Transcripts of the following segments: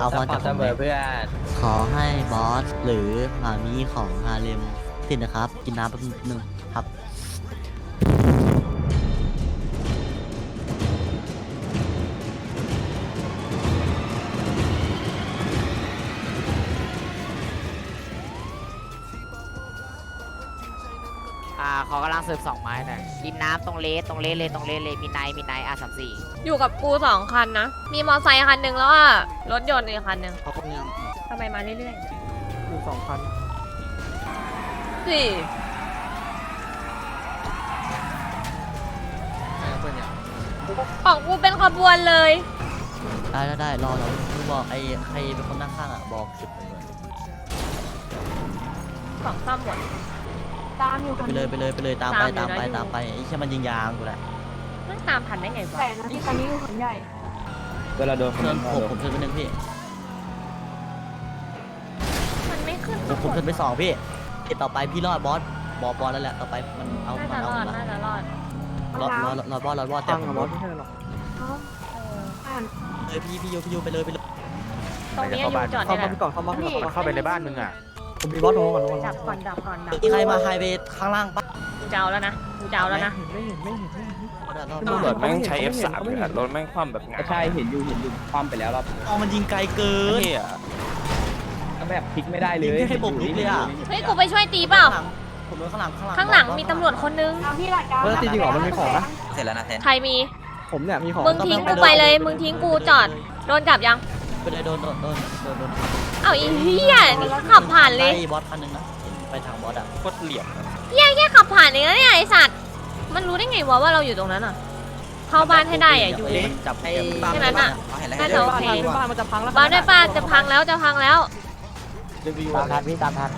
เอาพรจากเสผมมไหมอเพื่อนขอให้บอสหรือหมามีของฮาเลมติดนะครับ กินน้ำแป๊บนึงครับ อ่าขอกำลังสืบสองไม้หน่อยกินน้ำตรงเลสตรงเลสเลยตรงเลสเลยมีไนท์มีไนท์อาสามสี่อยู่กับกูสองคันนะ มีมอไซค์คันหนึ่งแล้วอะรถยนต์อีกคันหนึ่งเขาคงยังทำไมมาเรื่อยอยู่สองพันๆสี่เพื่อนเนี่ยของกูเป็นขบวนเลย ได้ได้ได้รอเรามึงบอกไอ้ใครเป็นคนนั่งข้างอะบอกสิบไปเลยของซ่อมหมด ตามอยู่คนไปเลยไปเลยไปเลยตามไปตาตามมอยู่ไปนะตามไปไอ้เชี่ยมันยิงยางกูแหละมันตามทันได้ไงวะแต่นะที่คันนี้อยู่ขนใหญ่เวลาโดนเชิญผมผมเชิญไปหนึ่งพี่มันไม่ขึ้นผมผมเชิญไปสองพี่ติดต่อไปพี่รอดบอสบอสบอสแล้วแหละต่อไปมันเอาน่ามันจะเอารอดละน่าจะรอดรอดรอดรอดบอสรอดบอสแต่ตั้งผมรรถถไม่ใช่หรอกอ๋ออ่านเลยพี่พี่โยพี่โยไปเลยไปเลยตรงนี้อยู่จอดเข้านี่แหมาละก่อนเข้ามานี่เข้าไปในบ้านมึงอะ ผมมีบอสโทรก่อนดับก่อนดับก่อนดับมีใครมาไฮเวย์ข้างล่างปะกูจะเอาแล้วนะกูจะเอาแล้วนะไม่เห็นไม่เห็นไม่เห็นตำรวจแม่งใช้ F3 เลยอะรถแม่งคว่ำแบบงาใช่เห็นอยู่เห็นอยู่ความไปแล้วรอบอ๋อมันยิงไกลเกินเฮียแบบพลิกไม่ได้เลยยิงให้ผมลุกเลยอะเฮ้ยกูไปช่วยตีเปล่าผมโดนข้างหลังข้างหลังข้างหลังมีตำรวจคนนึงตามพี่หลักการเออจริงๆเหรอมันมีของนะเสร็จแล้วนะแทนใครมีผมเนี่ยมีของมึงทิ้งกูไปเลยมึงทิ้งกูจอดโดนจับยัง ไปเลยโดนโดนโดนโดนโดนเอ้าอีเหี้ยนี่ขับผ่านเลยไล่บอสคันหนึงนะไปทางบอสอะโคตรเหลี่ยมอะเหี้ยแค่ขับผ่านเองนะเนี่ยไอสัตว์ มันรู้ได้ไงวะว่าเราอยู่ตรงนั้นอะ เข้าบ้านให้ได้อะอยู่มันจับไอ้แค่นั้นอะน่าจะโอเคบ้านมันจะพังแล้วบ้านด้วยป้าจะพังแล้วจะพังแล้ว ตามทันพี่ตามทัน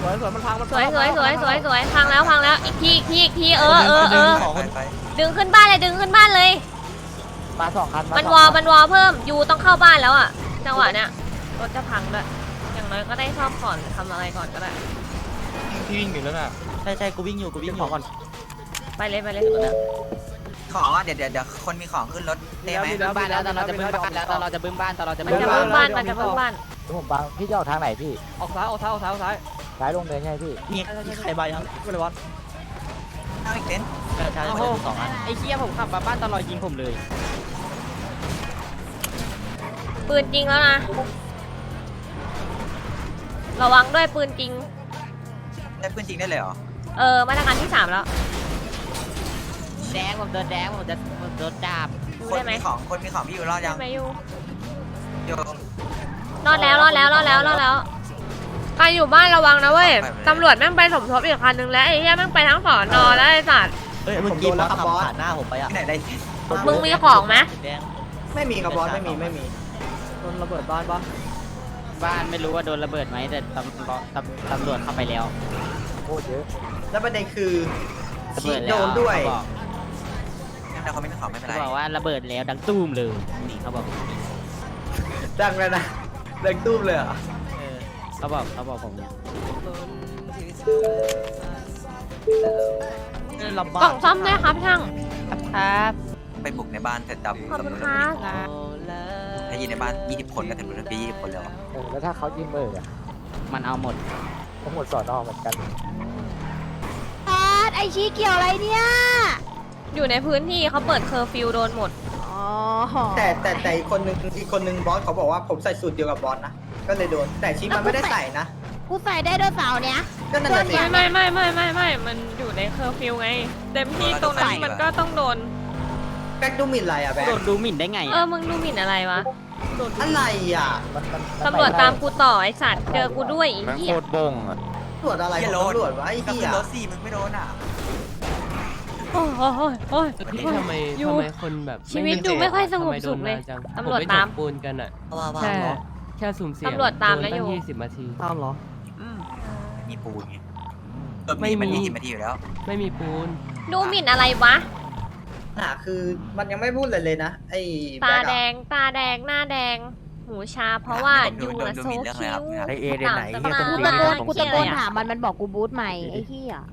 สวยสวยมันพังมันสวยสวยสวยสวยสวยพังแล้วพังแล้วอีกทีอีกทีอีกทีเออเออเออของคนดึงขึ้นบ้านเลยดึงขึ้นบ้านเลย มาสองคันมันวอมันวอเพิ่มยูต้องเข้าบ้านแล้วอะ จังหวะเนี้ยรถจะพังด้วยอย่างน้อยก็ได้ซ่อมก่อนทำอะไรก่อนก็ได้ พี่วิ่งอยู่แล้วน่ะใช่ใช่กูวิ่งอยู่กูวิ่งอยู่ก่อนไปเลยไปเลยของอะเดี๋ยวเดี๋ยวเดี๋ยวคนมีของขึ้นรถได้ไหมบึ้มบ้านแล้วตอนเราจะบึ้มบ้านแล้วตอนเราจะบึ้มบ้านตอนเราจะมันบึ้มจะบ้าเพิ่นมบ้านมันจะเพิ่มบ้านผมบังพี่จะออกทางไหนพี่ออกซ้ายออกซ้ายออกซ้ายออกซ้ายซ้ายลงเนินไงพี่มีมีใครบายยังไม่เลยบอสเอาอีกเต็นท์ใช่ใช่ไปเลยสองอันไอ้เคี้ยผมขับมาบ้านตอนเรายิงผมเลย ปืนจริงแล้วนะ ระวังด้วยปืนจริง ได้ปืนจริงได้เลยเหรอ เออมาตรการที่สามแล้วแดงผมโดนแดงผมจะผมโดนจับดูคนได้ไหมมีของคนมีของพี่อยู่รอดยังได้ไหมยูอยู่รอดแล้วรอดแล้วรอดแล้วรอดแล้วใครอยู่บ้านระวังนะเว้ยตำรวจแม่งไปสมทบอีกคันนึงแล้วไอ้เหี้ยแม่งไปทั้งสอนอแล้วไอ้สัตว์เฮ้ยเมื่อกี้บอสขับผ่านหน้าผมไปอะที่ไหนได้มึงมีของไหม แดงไม่มีกับบอสไม่มีไม่มีโดน ระเบิดบ้านปะบ้านไม่รู้ว่าโดนระเบิดไหมแต่ตำรวจตำตำรวจเข้าไปแล้วโคตรเยอะแล้วประเด็นคือระเบิดแล้วเขาบอกงั้นแต่เขาไม่มีของไม่เป็นไรเขาบอกว่าระเบิดแล้วดังตุ้มเลยนี่เขาบอกดังเลยนะดังตุ้มเลยอะเออเขาบอกเขาบอกผมลำบากกล่องซ่อมด้วยครับช่างครับ ไปบุกในบ้านเสร็จดับขอบคุณครับถ้ายิงในบ้าน20คนก็ถึงรถไป20คนแล้วอะเออแล้วถ้าเขายิงเบิกอะมันเอาหมดทั้งหมดสอนอเหมือนกันพาดไอชี้เกี่ยวอะไรเนี่ย อยู่ในพื้นที่เขาเปิดเคอร์ฟิวโดนหมด อ๋อแต่แต่แต่อีกคนนึงอีกคนนึงบอสเขาบอกว่าผมใส่สูตรเดียวกับบอสนะ ก็เลยโดน แต่ชิปมันไม่ได้ใส่นะ กูใส่ได้ด้วยเสาร์เนี้ยก็นั่นแหละสิ ไม่ไม่ไม่ไม่ไม่ไม่มันอยู่ในเคอร์ฟิวไง เต็มที่ตรงนั้นมันก็ต้องโดนแบ็กดูหมินอะไรอะแบ็กโดนดูหมิ่นได้ไงเออมึงดูหมิ่นอะไรวะ อะไรอะมันมันมันตำรวจตามกูต่อไอสัตว์เจอกูด้วยไอ้แม่งเหี้โคยตรบงอะตำรวจอะไรของตำรวจวะไอ้ก็เหี้ขึ้ยนรถสี่มึงไม่โดนอะโอ้ยโอ้ยโอ้ยนี่ทำไมอยู่ทำไมคนแบบชีวิตดูไม่ค่อยสงบสุขเลยทำไมโดนนานจังตำรวจผไปตามจกปูนกันอะว่าว่าแค่เหรอแค่สุ่มเสี่ยงตำรวจตามแล้วโดนอยู่ตั้งยี่สิบนาทีตามเหรอ มีปูนไงเออไม่มี มันมีมี20นาทีอยู่แล้ว ไม่มีปูน ดูหมิ่นอะไรวะ น่ะคือมันยังไม่พูดเลยเลยนะไอ้ตาแบ็กแดอะงตาแดงหน้าแดง หูชาเพราะว่าดูยูดูอะดูโซหมิ่นเรื่องอะไรคิครับวไอ้เอเดนไหนต่างเหี้ยๆกูตำรวจตะโกนกูตะโกนเหี้ยอะไรอะถามมันมันบอกกูบูทใหม่ไอ้ที่อะ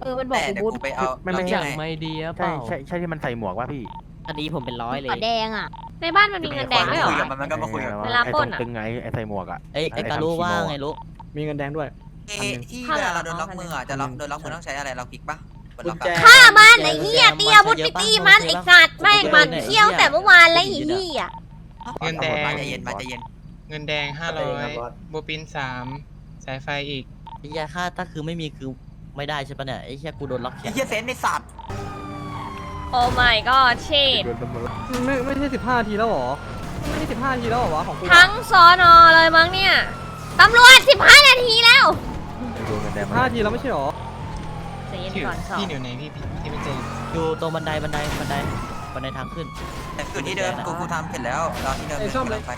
เออมันบอกแต่กูเดี๋ยวบูทกูไปเอาไม่เอาไม่ที่อย่างไหนไม่ดีอะเปใช่ล่าใช่ใช่ที่มันใส่หมวกว่าพี่อันนี้ผมเป็นร้อยเลยขอแดงอะในบ้านมันมีเงินแดงด้วยเหรคุอยกับมันมันก็มาคุยกับเวลาปล้นอะตึงไงไอ้ใส่หมวกอะไอ้ไอ้การรู้ว่าไงรู้มีเงินแดงด้วย เอ๊ะที่เวลาเราโดนล็อกมืออะจะล็อกโดนล็อกมือต้องใช้อะไรเราคลิกปะ กดกุล็ญอกแจอะฆ่ามันไอ้เหี้ยเตียบุตรไปตีมันไอ้สัตว์แม่งมันเที่ยวแต่เมื่อวานแล้วไอ้เหี้ยเงินแดงมาใจเย็นมาใจเย็น เงินแดงห้าร้อยโบปินสามสายไฟอีกไอ้เหี้ยค่าถ้าคือไม่มีคือไม่ได้ใช่ปะเนี่ยไอ้เหี้ยกูโดนล็อกแขไอ้นเหี้ยเซนในสัตว์โอ้ my god เชดไม่ไม่ใช่สิบห้าทีแล้วหรอไม่ใช่สิบห้าทีแล้วหรอวะของกูทั้งสอนอเลยมั้งเนี่ยตำรวจ15นาทีแล้วห้าทีแล้วไม่ใช่หรอใจ เย็นที่ก่อนสองที่อยู่ไหนพี่พี่ที่เป็นเจนอยู่ตรงบันไดบันไดบันไดบันไดทางขึ้น แต่คือที่เดิมกูกูทำเสร็จแล้วรอที่เดิมไอ้ซ่อมเลย ไป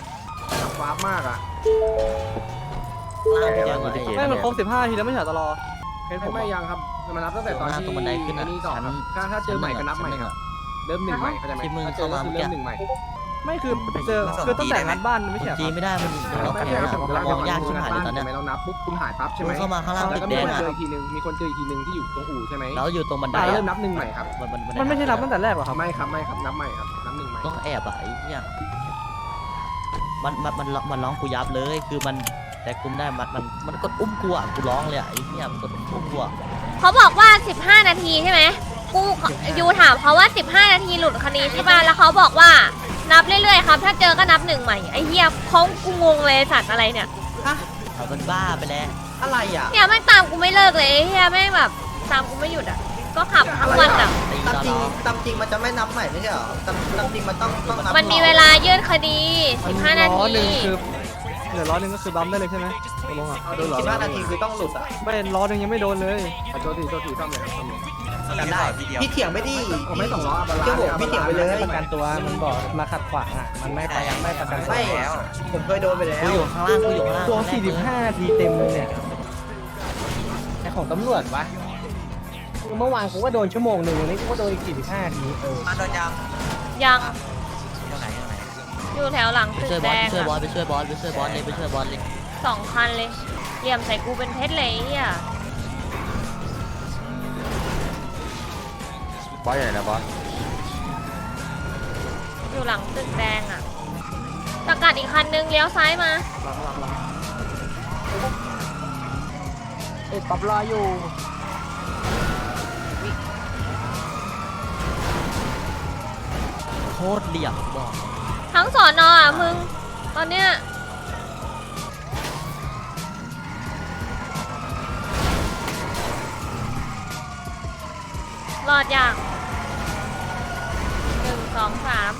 ฟ้ามากอะล่างพี่แจ้งไอ้ไม่มันครบสิบห้าทีแล้วไม่ใช่ตลอดไม่ไม่ยังครับมันนับตั้งแต่ตอนที่ตรงบันไดขึ้นอะชั้นถ้าถ้าเจอใหม่ก็นับใหม่ครับเริ่มหนึ่งใหม่เข้าใจไหมที่มึงเข้ามาเมื่อกี้ ไม่คือเจอคือตั้งแต่งัดบ้านไม่ใช่จีไม่ได้มันล็อกแขนอะมองยากชิบหายเลยตอนเนี้ย เรานับปุ๊บคุณหายปั๊บใช่ไหมมึงเข้ามาข้างล่างแล้วตึก็กมีแดงคนอะเจออีกทีนึงมีคนเจออีกทีนึงที่อยู่ตรงอู่ใช่ไหมแล้วอยู่ตรงบันไดเริ่อะมนับหนึ่งใหม่ครับบันบันบันดมันไม่ใช่นับตั้งแต่แรกหรอครับ ไม่ครับไม่ครับนับใหม่ครับนับหนึ่งใหม่ต้องแอบอะไอ้เหี้ยมันมันมันมันร้องกูยับเลย คือมันแต่กุมได้มันมันมันกดอุ้มกูอะกูร้องเลยอะไอ้เหี้ยมันกดอุ้มกูอะเขาบอกว่า 15 นาทีใช่ไหม กูยูถามเขาว่า 15 นาทีหลุดคดีใช่ป่ะ แล้วเขาบอกว่า นับเรื่อยๆครับ ถ้าเจอก็นับหนึ่งใหม่ไอ้เหี้ยเขากูงงเลยสัตว์อะไรเนี่ยเอาเป็นบ้าไปแล้ว อะไรอะเนี่ยแม่งตามกูไม่เลิกเลยไอ้เหี้ยแม่งแบบตามกูไม่หยุดอะก็ขับทั้งวันอะ ตีตามตจริงลอดตามจริงมันจะไม่นับใหม่ไม่ใช่เหรอตามตามจริงมันต้องต้องนับมันมีเวลายื่นคดี 15 นาทีเหลือร้อยหนึ่งก็คือบัมได้เลยใช่ไหมตกลงอะโดนหรอสิบห้านาทีคือต้องหลุดอะ ไม่ร้อยหนึ่งยังไม่โดนเลยโทษทีโทษทีซ่อมเลยซ่อมเลย กันได้ทีเดียวพี่เถียงไม่ดีผมไม่ส่งล้ออัปลาเชื่อผมพี่เถียงไปเลยประกันตัวมันบอกมาขัดขวางอะมันไม่ไปไม่ประกันตัวไม่แล้วผมเคยโดนไปแล้กูวอยู่ข้างล่างกูอยู่ข้างล่างตัวครั้งแรกเลย45ทีเต็มเลยเนี่ยไอของตำรวจวะเมื่อวานกูก็โดนชั่วโมงหนึ่งวันนี้กูก็โดนอีก45ทีเออมาโดนยังยังตรงไหนตรงไหนอยู่แถวหลังไปตึช่วยกบแดอสงไปช่วยบออะสไปช่วยบอสไปช่วยบอสเลยไปช่วยบอสเลยสองคันเลยเหลี่ยมใส่กูเป็นเพชรเลยไอ้เหี้ย บอสใหญ่นะบอสอยู่หลังตึกแดงอะสกัดอีกคันนึงเลี้ยวซ้ายมา หลังหลังหลังเอ็ดปับรออยู่โคตรเหลี่ยมบอกทั้งสอนออะมึง ตอนเนี้ยรอดอย่างหนึ่ง สองสาม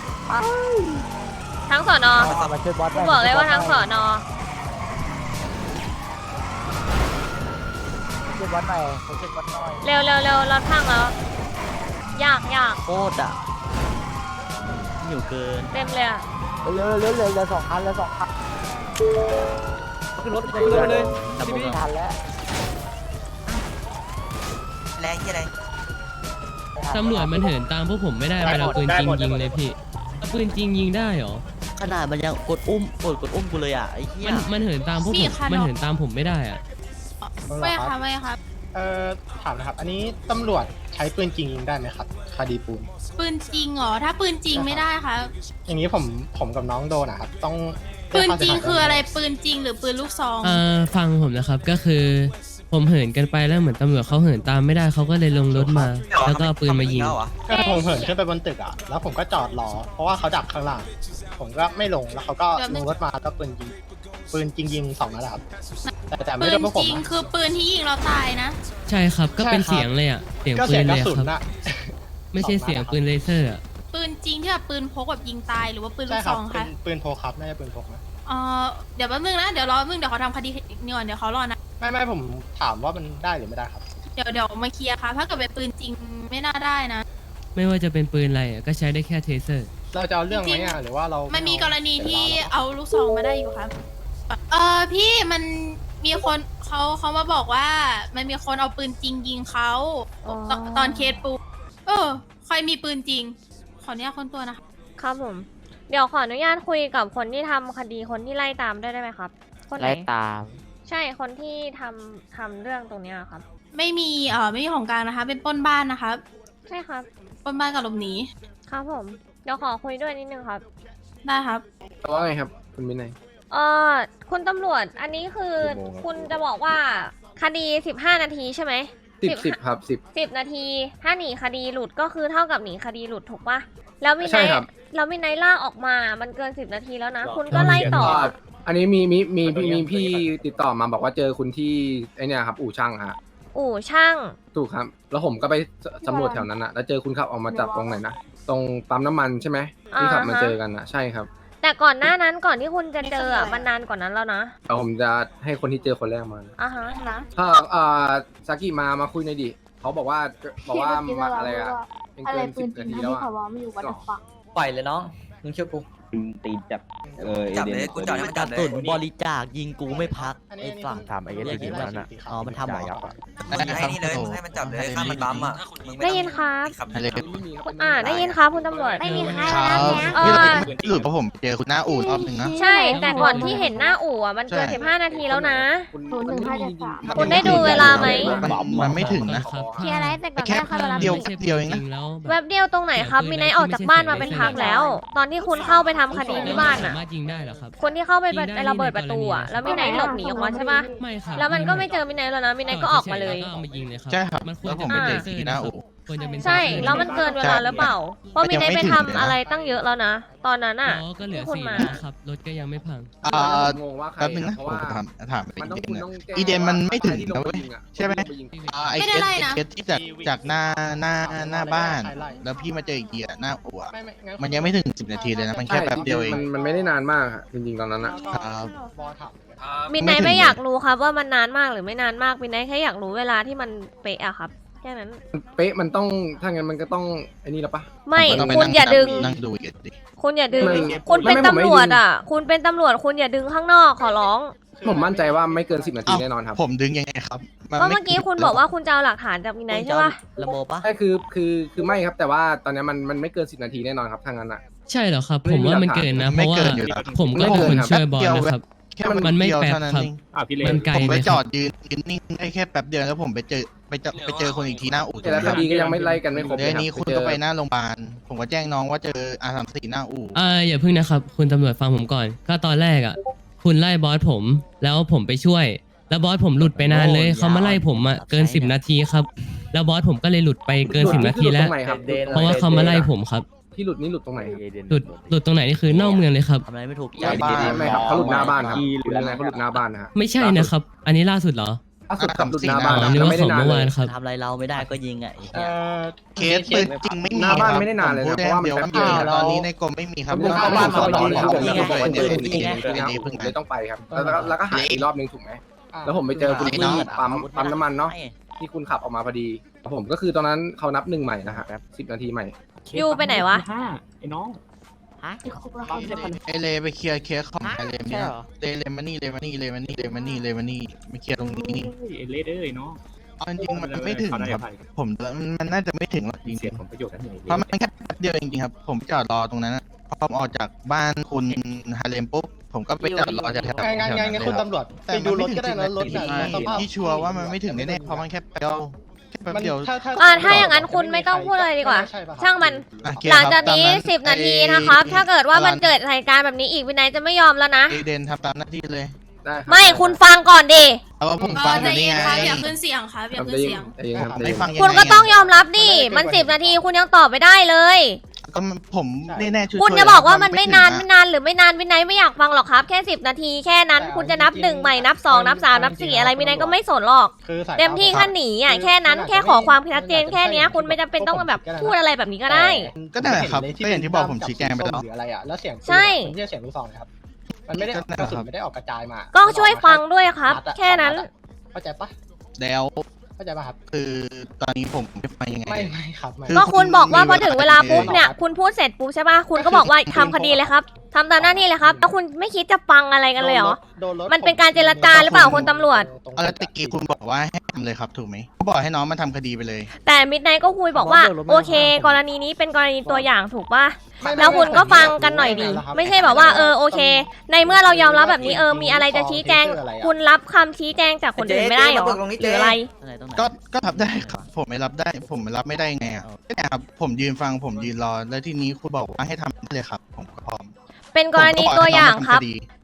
ทั้งสอนอมาช่วยบอสกูบอกเลยว่าทั้งสอนอช่วยบอสหน่อยช่วยบอสหน่อยเร็วเร็วเร็วรถพังแล้วยากยากโคตรอะอยู่เกินเต็มเลยอะเร็วเร็วเร็วเร็วสองคันแล้วสองคันขึ้นรถขึ้นรถเลยแต่ผมไม่ทันแล้วแรงที่อะไร ตำรวจมันเหินตามพวกผมไม่ได้เวลาปืนจริงยิงเลยพี่เอาปืนจริงยิงได้เหรอขนาดมันยังกดอุ้มกดกดอุ้มกูเลยอะไอ้เหี้ยมันมันเหินตามพวกผมมันเหินตามผมไม่ได้อะไม่ค่ะไม่ค่ะเอ่อถามนะครับ อันนี้ตำรวจใช้ปืนจริงยิงได้ไหมครับคดีปูนปืนจริงเหรอถ้าปืนจริงไม่ได้ค่ะอย่างนี้ผมผมกับน้องโดนอะครับต้องปืนจริงคืออะไรปืนจริงหรือปืนลูกซองเอ่อฟังผมนะครับก็คือ ผมเหินกันไปแล้วเหมือนตำรวจเขาเหินตามไม่ได้เขาก็เลยลงรถมา แล้วก็เอาปืนมายิงแล้วเหรอก็ผมเหินขึ้นไปบนตึกอะแล้วผมก็จอดรอ เพราะว่าเขาดักข้างล่าง ผมก็ไม่ลง แล้วเขาก็ลงรถมาก็ปืนยิง ปืนจริงยิงสองนัดอะครับ แต่แต่ไม่ปืโดนนพวกผจมริงนะคือปืนที่ยิงเราตายนะ ใช่ครับก็เป็นใช่ครับเสียงเลยอะเสียงก็ปืเสียงนกเลระยอะสุนครับ อะ ไม่ใช่เสียงปืนเลเซอร์อะปืนจริงที่แบบปืนพกแบบยิงตายหรือว่าปืนลูใช่กคซรับองปืคะนปืนโพกครับ น่าจะปืนโพกนะ เอ่อเดี๋ยวแป๊บนึงนะ เดี๋ยวรอแป๊บนึงเดี๋ยวเขาทำคดีนี่ก่อนเดี๋ยวเขารอนะ ไม่ไม่ผมถามว่ามันได้หรือไม่ได้ครับ เดี๋ยวเดี๋ยวมาเคลียร์ค่ะ ถ้าเกิดเป็นปืนจริงไม่น่าได้นะ ไม่ว่าจะเป็นปืนอะไรอะก็ใช้ได้แค่เทเซอร์ เราจะเอาเรื่องไหมอะหรือว่าเรามันมีไเอากรณีที่เดี๋ยวเราเอาลูกซองมาได้อยู่ครับ เออพี่มันมีคนเขาเขามาบอกว่า มันมีคนเอาปืนจริงยิงเขาอ๋อตอนตอนเคสปูเออใครมีปืนจริง ขออนุญาตคนตัวนะคะครับผม เดี๋ยวขออนุญาตคุยกับคนที่ทำคดีคนที่ไล่ตามด้วยได้ไหมครับ คนไหนไล่ตาม ใช่คนที่ทำทำเรื่องตรงเนี้ยครับ ไม่มีเอ่อไม่มีของกลางนะคะ เป็นปล้นบ้านนะคะใช่ครับ ปล้นบ้านกับหลบหนีครับผมเดี๋ยวขอคุยด้วยนิดนึงครับ ได้ครับ ว่าไงครับ คุณมินายเออคุณตำรวจอันนี้คือคุณจะบอกว่าคดี 15 นาทีใช่ไหม สิบสิสิบบครับสิบสิบนาที ถ้าหนีคดีหลุดก็คือเท่ากับหนีคดีหลุดถูกปะแล้ววิใช่นัยครับ แล้ววินัยล่ากออกมามันเกินสิบนาทีแล้วนะ คุณก็ไล่ต่ออ่า อันนี้มีมีมีพี่มีพี่ติดต่อมาบอกว่าเจอคุณที่ไอเนี่ยครับ อู่ช่างฮะอู่ช่าง ถูกครับ แล้วผมก็ไปสสำรวจแถวนั้นอะแล้วเจอคุณขับออกมาจากตรงไหนนะตรงปั๊มน้ำมันใช่ไหมที่ขับมาเจอกันอะใช่ครับ แต่ก่อนหน้านั้นก่อนที่คุณจะเจออะมันนานกว่านั้นแล้วนะเดี๋ยวผมจะให้คนที่เจอคนแรกมาอะฮะถ้าอ่าซากิมามาคุยหน่อยดิเขาบอกว่าบอกว่ามาอะไรอะเป็นเกินสิบนาทีแล้วอะปล่อยเลยน้องมึงเชื่อกู ตีจับเออจับเลยกูจอดให้มันจับเลย ตุนบริจาคยิงกูไม่พักอันนี้ไอ้ฝั่งถามไอ้เหี้ยเรียกยิงมันอะอ๋อมันทำเหรอมึงให้นี่เลยมึงให้มันจับเลยถ้ามันบัมอะมึงม่ได้ต้องยินครับขับอะไรคุณอ่าได้ยินครับคุณตำรวจไม่มีใครเออหลุดเพราะผมเจอคุณหน้าอู่รอบหนึ่งนะใช่ แต่ก่อนที่เห็นหน้าอู่อะมันเกินใช่15 นาทีแล้วนะศูนย์หนึ่งห้าเจ็ดสามคุณได้ดูเวลาไหมมันไม่ถึงนะครับเคลียร์อะไรแต่ก่อนแค่ได้เข้ามารับเดียวเดียวเองนะแล้วแวบเดียวตรงไหนครับมีนายออกจากบ้านมาเป็นพักแล้ว ตอนที่คุณเข้าไปทำคดีที่บ้านอะ สามารถยิงได้เหรอครับ คนที่เข้าไปยิงได้ระเบิดประตูอะ แล้วมีนายหลบหนีออกมาใช่ปะไม่ครับแล้วมันก็ไม่เจอมินายแล้วนะมินายก็ออกมาเลยแวก็เอามายิงเลยครับใช่ครับมันควรแล้วผมจะไปเป็นเจอที่หน้าอู่ ควรจะเป็นใช่แล้วมันเกินเวลาหรือเปล่าเพราะมินายไปทำอะไรตั้งเยอะแล้วนะ ตอนนั้นอะล้อก็เหลือที่คุณสี่มาล้อครับรถก็ยังไม่พัง อ่า งงว่าใครแป๊บนึงนะเพราะผมว่าถามถามมันต้องอีคุณเดนต้องแจ้งอีเดนมันไม่ถึงที่ลนะงเว้ยยิงอะใช่ไหมปยิงอ่าไอไม่เคได้สไล่ไอนะเคสที่จากจากหน้าหน้าหน้าบ้าน แล้วพี่มาเจออีกทีอะหน้าอู่อะมันยังไม่ถึงสิบนาทีเลยนะมันแค่แป๊บเดียวเอง มันมันไม่ได้นานมากอะจริงๆตอนนั้นอะ ครับมินายไม่อยากรู้ครับว่ามันนานมากหรือไม่นานมากมินายแค่อยากรู้เวลาที่มันเป๊ะอะครับ แค่นั้น เป๊ะมันต้องถ้างั้นมันก็ต้องไอ้นี่แล้วปะ ไม่ผมก็ต้องไปคุณนั่งอย่าดึง นั่งดูอีกดิคุณอย่าดึง ไม่คุณเป็นไม่ผมไม่ ตำรวจดึงอะ คุณเป็นตำรวจ คุณอย่าดึงข้างนอกขอร้อง ผมมั่นใจว่าไม่เกินสิบนาทีแน่นอนครับผมดึงยังไงครับนเพราะเมื่อกี้คุณบอกว่าคุณจะเอาหลักฐานจากมินายใช่ปะลำโบปะ ใช่คือคือคือไม่ครับแต่ว่าตอนนี้มันมันไม่เกินสิบนาทีแน่นอนครับทางนั้นอะใช่เหรอครับ ผมว่ามันเกินนะ เพไม่ราะว่าเกินอยู่แล้ว ผมก็เป็นคนช่วยบอลนะครับ แค่มันไม่เดียวแป๊บเท่านั้นครับ เองมันไกลผมไปเลยจคอรัดบยืนยืนนิ่งได้แค่แป๊บเดียวแล้วผมไปเจอไปเจอไปเจอคนอีกทีหน้าอู่แต่ละคดีก็ยังไม่ไล่กันไม่ครบเดี๋ยวเลยนี้รับคุณเจอก็ไปหน้าโรงพยาบาลผมก็แจ้งน้องว่าเจออาสามสี่หน้าอู่ เอ่าอย่าเพิ่งนะครับ คุณตำรวจฟังผมก่อน ก็ตอนแรกอะ คุณไล่บอสผม แล้วผมไปช่วย แล้วบอสผมหลุดไปนานเลยเขามาไล่ผมอะเกินสิบนาทีครับ แล้วบอสผมก็เลยหลุดไปเกินสิบนาทีแล้วหดตรงไหนครับเพราะว่าเขามาไล่ผมครับ ที่หลุดนี่หลุดตรงไหนหลุดหลุดตรงไหนนี่คือนอกเมืองเลยครับ ทำอะไรไม่ถูกหน้าบ้านไม่ครับเขาหลุดหน้าบ้านครับหรือยังไงเขาหลุดหน้าบ้านนะฮะไม่ใช่นะครับ อันนี้ล่าสุดเหรอล่าสุดครับหลุดหน้าบ้าอ๋นอครับนึกยังว่าไม่ขได้องนานเมื่อวานเลยครับ ทำอะไรเราไม่ได้ก็ยิงอะไอ้เอ่เหี้ยอเคสปืนจริงไม่มีหน้าบ้านครับไม่ได้นานเลยนะผมเพราะว่ามันเดียวแป๊บไม่เดียวมีครับตอนนี้ในกรมไม่มีครับผมเข้าบ้านเขาไปยิงครับผมเดี๋ยวผมบอกว่าเดี๋ยวเจอเดี๋ยวจริงเดี๋ยวๆนะเดี๋ยวเพิ่งเลยต้องไปครับแล้วแล้วแล้วก็หายอีกรอบนึงถูกไหมแล้วผมไปเจอคุณไอ้ที่น้องปั๊มปั๊มน้ำมันเนาะที่คุณขับออกมาพอดี ผมก็คือตอนนั้นเขานับหนึ่งใหม่นะฮะสิบนาทีใหม่ ยูไปไหนวะไอเลไปเคลียร์เคสของไอเลเนี่ยเลเลมานี่เลมานี่เลมานี่เลมานี่เลมานี่มาเคลียร์ตรงนี้นี่เลดเอ้ยเนาะเอาจริงๆมันไม่ถึงครับ ผมมันน่าจะไม่ถึงหรอกจริงเสียผลประโยชน์นั่นเองๆเพราะมันแค่แป๊บเดียวจริงๆครับ ผมจอดรอตรงนั้นนะพอผมออกจากบ้านคุณฮาเลมปุ๊บผมก็ไปจอดรอแถวๆแถวๆงั้นงั้นงั้นนั้นคุณเลยครับตำรวจแต่ไปมันดูไม่รถถึงก็ได้สิบนะนารถทีน่ะสภาพที่ชัวร์ว่ามันไม่ถึงแน่ๆเพราะมันแค่แป๊บเดียว แค่แป๊บมันเดียว ถ้าถ้าอ่าถ้าอย่างนั้นคุณไม่ต้องพูดอะไรดีกว่า ใช่ปะครับ ช่างมัน อะโอเคหลังครับจากนี้ตมสิบนาทีไอ้นะครับถ้าเกิดว่ามันตเกิดเหตุการณ์แบบนี้อีกวินัยจะไม่ยอมแล้วนะเอเดนทำตามหน้าที่เลยได้ครับไม่คุณฟังก่อนดิ เอาว่าผมเอฟัองอใจยู่นี่เย็นไงครับอย่าขึ้นเสียงครับอย่าครับขึ้นได้ยิเสียนงได้ยินครับได้ไม่ยิน ฟังยังไงคุณก็ต้องยอมรับดิ มันมันเกิสินบกว่านาทีคุณยังตอบไม่ได้เลย ก็ผมแน่ๆช่วยคุณๆจะบอกว่ามันถึไม่งนานอะไม่นานหรือไม่นานวินัยไม่อยากฟังหรอกครับ แค่สิบนาทีแค่นั้น คุณจะนับหนึ่งใหม่นับสองนับสามนับสี่อะไรวินัยก็ไม่สนหรอก คือสายเต็มที่ตาผแค่หนีอะแค่นั้นแค่ขอความชัดเจนแค่เนี้ยคุณไม่จำเป็นต้องแบบพูดอะไรแบบนี้ก็ได้ ก็นั่นแหละครับก็อย่างที่บอกผมชี้แจงไปแล้ว หรืออะไรอะแล้วเสียงปืนใช่ มันไม่ใช่เสียงลูกซองนะครับมันไม่ได้ก็นั่นแหกละระสุครันบไม่ได้ออกกระจายมาก็ช่วยฟังด้วยครับ นัดอะแค่นั้นสองดอะเข้าใจปะแล้ว เข้าใจปะครับ คือตอนนี้ผมจะไปยังไง ไม่ไม่ครับไม่คือก็คุณบอกว่าพอถึงเวลาปุ๊บคือเนี่ย คุณพูดเสร็จปุ๊บใช่ป่ะ คุณก็บอกว่าทำคดีเลยครับ ทำตามหน้าที่เลยครับแล้วคุณไม่คิดจะฟังอะไรกันเลยเหรอ โดนรถมันเป็นการเจรจาหรือเปล่าคุณตำรวจ เอาแล้วตะกี้คุณบอกว่าให้ทำเลยครับ ถูกไหมบอกให้น้องมาทำคดีไปเลย แต่มิดไนก็คุยบอกว่า โอเค กรณีนี้เป็นกรณีตัวอย่างถูกป่ะแล้วคุณก็ฟังกันหน่อยดิไม่ใช่แบบว่าเออโอเค ในเมื่อเรายอมรับแบบนี้เออมีอะไรจะชี้แจง คุณรับคำชี้แจงจากคนอื่นไม่ได้เหรอเจ๊เจ๊มาเบิกตรงนี้หเจ๊รืออะไรอะไรตรงไหนก็ก็รับได้ครับ ผมไม่รับได้ ผมไม่รับไม่ได้ไงอะเนี่ยครับ ผมยืนฟังผมยืนรอ แล้วทีนี้คุณบอกว่าให้ทำได้เลยครับ ผมก็พร้อม เป็นกรณีตัวอย่างครับ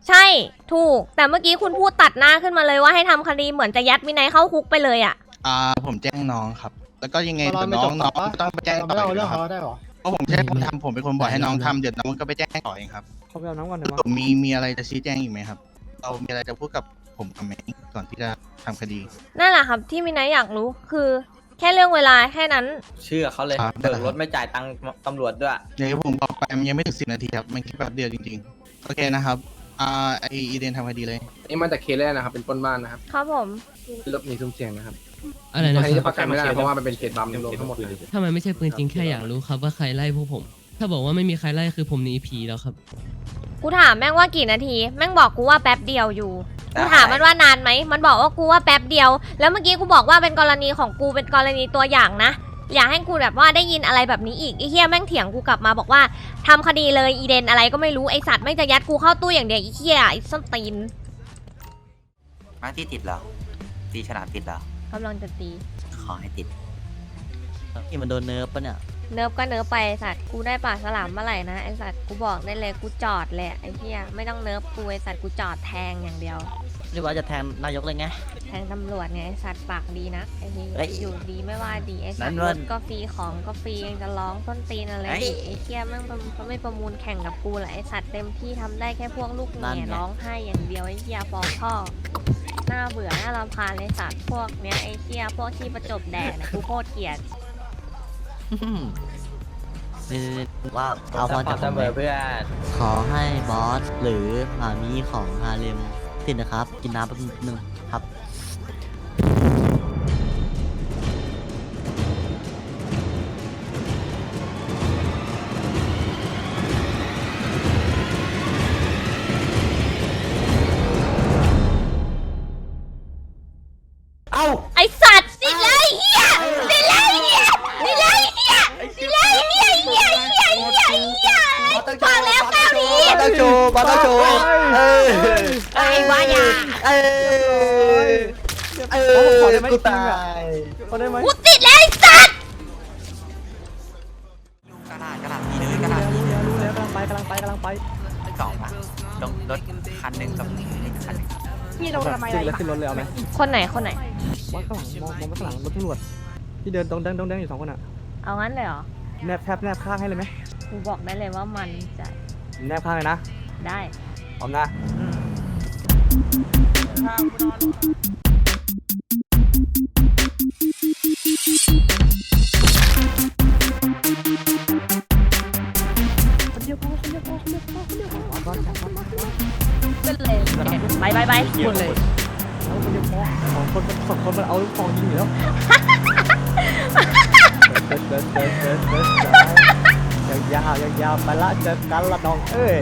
ใช่ถูก แต่เมื่อกี้คุณพูดตัดหน้าขึ้นมาเลยว่าให้ทำคดีเหมือนจะยัดวินัยเข้าคุกไปเลยอะ อ่าผมแจ้งน้องครับ แล้วก็ยังไงเราแต่ไม่น้จองบน้องปะต้องไปแจ้งเราต่ไม่อเอาอีกเรื่องครัเขาบได้หรอ เพราะผมแจ้งคนทำผมเป็นคนบอกให้น้องทำเดี๋ยวน้องก็ไปแจ้งต่อเองครับเขาไปเอาน้ำก่อนหน่อยผมมีมีอะไรจะชี้แจงอีกไหมครับ เรามีอะไรจะพูดกับผมกับไหมก่อนที่จะทำคดี นั่นแหละครับที่วินัยอยากรู้คือ แค่เรื่องเวลาแค่นั้น เชื่อเขาเลยครับเบิกรถไม่จ่ายตังค์ตำรวจด้วยเดี๋ยวผมบอกไปมันยังไม่ถึงสิบนาทีครับ มันแค่แป๊บเดียวจริงๆ โอเคนะครับ อ่าไออีเดนทำคดีเลย นี่มาจากเคสแรกนะครับ เป็นปล้นบ้านนะครับครับผมรถมีซุ้มเสียงนะครับอะไรนะอันนี้คจะรับประกันไม่ได้เพราะว่ามันเป็นเคสบัมรวมทั้งหมดเลยทำไมไม่ใช่ปืนจริงแค่อยากรู้ครับว่าใครไล่พวกผม ถ้าบอกว่าไม่มีใครไล่คือผมหนีผีแล้วครับ กูถามแม่งว่ากี่นาที แม่งบอกกูว่าแป๊บเดียวอยู่ได้ กูถามมันว่านานไหม มันบอกว่ากูว่าแป๊บเดียว แล้วเมื่อกี้กูบอกว่าเป็นกรณีของกูเป็นกรณีตัวอย่างนะ อย่าให้กูแบบว่าได้ยินอะไรแบบนี้อีกไอ้เฮียแม่งเถียงกูกลับมาบอกว่าทำคดีเลยอีเดนอะไรก็ไม่รู้ไอสัตว์ไม่งจะยัดกูเข้าตู้อย่างเดียวไอ้เฮียไอ้ส้นตีนมาที่ติดเหรอ ตีฉลามติดเหรอ กำลังจะตี ขอให้ติดนี่มันโดนเนิร์ฟปะเนี่ย เนิบก็เนิบไปไอ้สัตว์กูได้ปากฉลามเมื่อไหร่นะไอสัตว์กูบอกได้เลยกูจอดแหละไอ้เหี้ยไม่ต้องเนิบกูไอสัตว์กูจอดแทงอย่างเดียวนี่ว่าจะแทนนายกเลยไง แทงตำรวจไงไอ้สัตว์ปากดีนะไอ้นี่เฮ้ยอยู่ดีไม่ว่าดีไอสันั้ตนว์ว่ารถก็ฟรีของก็ฟรียังจะร้องต้นตีนอะไรเฮ้ยอีกไอ้เหี้ยแม่งประเขาไม่ประมูลแข่งกับกูแหละไอสัตว์เต็มที่ทำได้แค่พวกลูกนั่นเมียไงร้องไห้อย่างเดียวไอ้เหี้ยฟ้องพ่อหน้าเบื่อหน้ารำคาญเลยสัตว์พวกเนี้ยไอ้เหี้ยพวกที่ประจบแดกเนี่ยกูโคตรเกลียด นี่ว่าเอาพรจากเสผมมไหมอเพื่อนขอให้บอสหรือหมามีของฮาเลมติดนะครับ กินน้ำแป๊บนึงครับ เออเออกูตายเขาได้ไหมกูติดแล้วไอ้สัตว์กระดาษกระดาษพีเลยกระดาษพีรู้แล้วกำลังไปกำลังไปกำลังไปสองอะลงรถคันหนึ่งกับอีกคันหนึ่งพี่ลงทำไมอะไรขึ้นรถเลยเอาไหมคนไหนคนไหนมองข้างหลังมองมองไปข้างหลังรถตำรวจที่เดินตรงแดงตรงแดงอยู่สองคนอะเอางั้นเลยเหรอแนบแทบแนบข้างให้เลยไหมกูบอกได้เลยว่ามันจะแนบข้างเลยนะได้พร้อมนะ ไปไปไปคนเลยเอาคนเดียวพอสองคนสองคนมันเอาลูกฟองยิงอยู่แล้วเดินเดินเดินเดินเดินเดินยาวยาวยาวไปละเจอกันละน้องเอ้ย